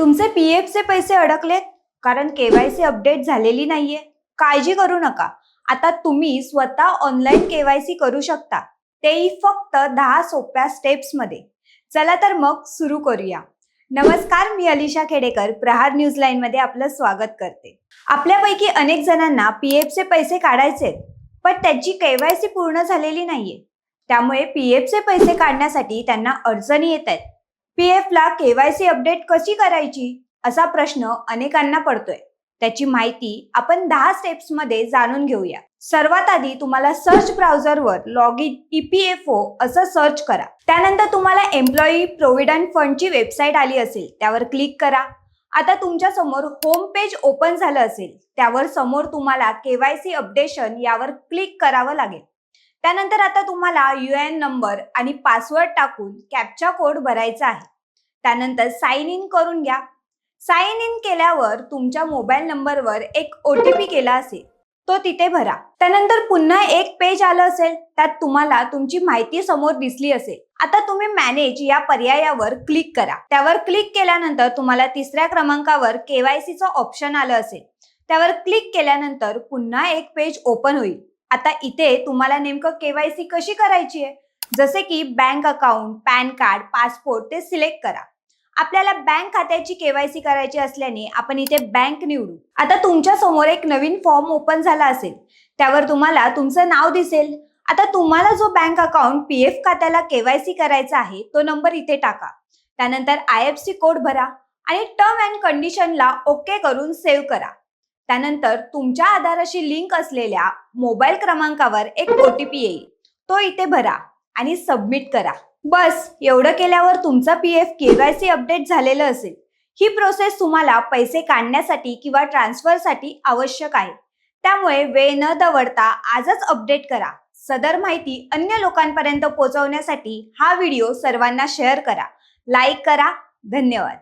तुमचे पी एफचे पैसे अडकलेत? कारण केवायसी अपडेट झालेली नाहीये. काळजी करू नका. आता तुम्ही स्वतः ऑनलाईन केवायसी करू शकता. तेही फक्त दहा सोप्या स्टेप्समध्ये. चला तर मग सुरू करूया. नमस्कार मी अलिशा खेडेकर प्रहार न्यूज लाईन मध्ये आपलं स्वागत करते. आपल्यापैकी अनेक जणांना पी एफचे पैसे काढायचे पण त्याची केवायसी पूर्ण झालेली नाहीये. त्यामुळे पी एफचे पैसे काढण्यासाठी त्यांना अडचणी येत आहेत पी एफ केवायसी अपडेट कशी करायची असा प्रश्न अनेकांना पडतोय. त्याची माहिती आपण दहा स्टेप्समध्ये जाणून घेऊया. सर्वात आधी तुम्हाला सर्च ब्राउझरवर लॉग इन ईपीएफओ असं सर्च करा. त्यानंतर तुम्हाला एम्प्लॉई प्रोव्हिडंट फंडची वेबसाईट आली असेल त्यावर क्लिक करा. आता तुमच्यासमोर होम पेज ओपन झालं असेल त्यावर समोर तुम्हाला केवायसी अपडेशन यावर क्लिक करावं लागेल. त्यानंतर आता तुम्हाला यू एन नंबर आणि पासवर्ड टाकून कॅपचा कोड भरायचा आहे. त्यानंतर साइन इन करून घ्या. साइन इन केल्यावर तुमच्या मोबाईल नंबरवर एक ओ टी पी केला असेल. तो तिथे भरा. त्यानंतर पुन्हा एक पेज आलं असेल त्यात तुम्हाला तुमची माहिती समोर दिसली असेल. आता तुम्ही मॅनेज या पर्यायावर क्लिक करा. त्यावर क्लिक केल्यानंतर तुम्हाला तिसऱ्या क्रमांकावर केवायसीचं ऑप्शन आलं असेल. त्यावर क्लिक केल्यानंतर पुन्हा एक पेज ओपन होईल. आता इथे तुम्हाला नेमकं केवायसी कशी करायची आहे? जसे की bank account PAN card passport ते सिलेक्ट करा. आपल्याला बँक खात्याची केवायसी करायची असल्याने आपण इथे बँक निवडू. आता तुमच्यासमोर एक नवीन फॉर्म ओपन झाला असेल. त्यावर तुम्हाला तुमचं नाव दिसेल. आता तुम्हाला जो बँक अकाउंट पी एफ खात्याला केवायसी करायचा आहे तो नंबर इथे टाका. त्यानंतर आय एफ सी कोड भरा आणि टर्म अँड कंडिशनला ओके करून सेव्ह करा. त्यानंतर तुमच्या आधाराशी लिंक असलेल्या मोबाईल क्रमांकावर एक ओ टी पी येईल. तो इथे भरा आणि सबमिट करा. बस एवढं केल्यावर तुमचा पी एफ केवायसी अपडेट झालेलं असेल. ही प्रोसेस तुम्हाला पैसे काढण्यासाठी किंवा ट्रान्सफरसाठी आवश्यक आहे. त्यामुळे वेळ न दवडता आजच अपडेट करा. सदर माहिती अन्य लोकांपर्यंत पोहोचवण्यासाठी हा व्हिडिओ सर्वांना शेअर करा. लाईक करा. धन्यवाद.